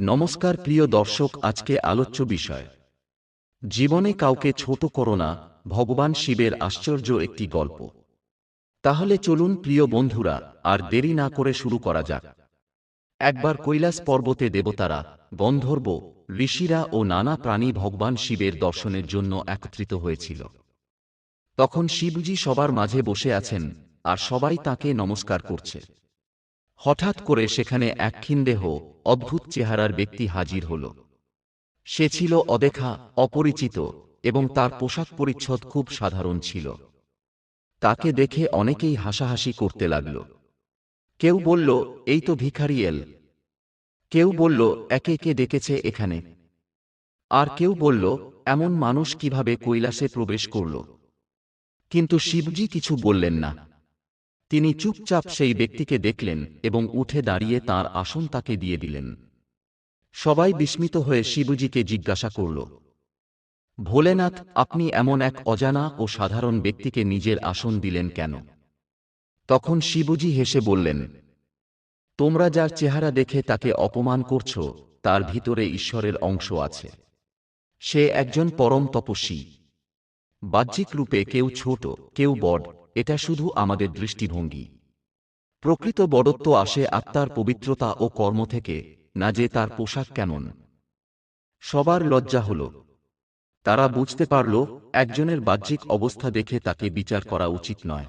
নমস্কার প্রিয় দর্শক, আজকে আলোচ্য বিষয়। জীবনে কাউকে ছোট করো না, ভগবান শিবের আশ্চর্য একটি গল্প। তাহলে চলুন প্রিয় বন্ধুরা, আর দেরি না করে শুরু করা যাক। একবার কৈলাস পর্বতে দেবতারা, গন্ধর্ব, ঋষিরা ও নানা প্রাণী ভগবান শিবের দর্শনের জন্য একত্রিত হয়েছিল। তখন শিবজি সবার মাঝে বসে আছেন, আর সবাই তাকে নমস্কার করছে। হঠাৎ করে সেখানে এক ক্ষীণদেহ, অদ্ভুত চেহারার ব্যক্তি হাজির হল। সে ছিল অদেখা, অপরিচিত এবং তার পোশাক পরিচ্ছদ খুব সাধারণ ছিল। তাকে দেখে অনেকেই হাসাহাসি করতে লাগল। কেউ বলল, এই তো ভিখারিয়েল কেউ বলল, একে কে ডেকেছে এখানে? আর কেউ বলল, এমন মানুষ কীভাবে কৈলাসে প্রবেশ করল? কিন্তু শিবজি কিছু বললেন না। তিনি চুপচাপ সেই ব্যক্তিকে দেখলেন এবং উঠে দাঁড়িয়ে তার আসন তাকে দিয়ে দিলেন। সবাই বিস্মিত হয়ে শিবজিকে জিজ্ঞাসা করল, ভোলেনাথ, আপনি এমন এক অজানা ও সাধারণ ব্যক্তিকে নিজের আসন দিলেন কেন? তখন শিবজি হেসে বললেন, তোমরা যার চেহারা দেখে তাকে অপমান করছ, তার ভিতরে ঈশ্বরের অংশ আছে। সে একজন পরম তপস্বী। বাহ্যিক রূপে কেউ ছোট, কেউ বড় এটা শুধু আমাদের দৃষ্টিভঙ্গি। প্রকৃত বড়ত্ব আসে আত্মার পবিত্রতা ও কর্ম থেকে, না যে তার পোশাক কেমন। সবার লজ্জা হল। তারা বুঝতে পারল, একজনের বাহ্যিক অবস্থা দেখে তাকে বিচার করা উচিত নয়।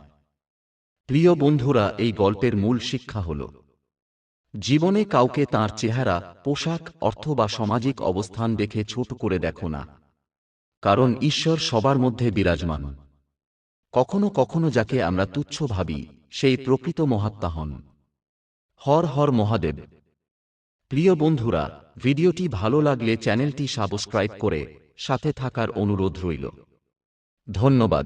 প্রিয় বন্ধুরা, এই গল্পের মূল শিক্ষা হল। জীবনে কাউকে তার চেহারা, পোশাক, অর্থ বা সামাজিক অবস্থান দেখে ছোট করে দেখো না। কারণ ঈশ্বর সবার মধ্যে বিরাজমান। কখনো কখনো যাকে আমরা তুচ্ছ ভাবি, সেই প্রকৃত মহাত্মা হন। হর হর মহাদেব। প্রিয় বন্ধুরা, ভিডিওটি ভালো লাগলে চ্যানেলটি সাবস্ক্রাইব করে সাথে থাকার অনুরোধ রইল। ধন্যবাদ।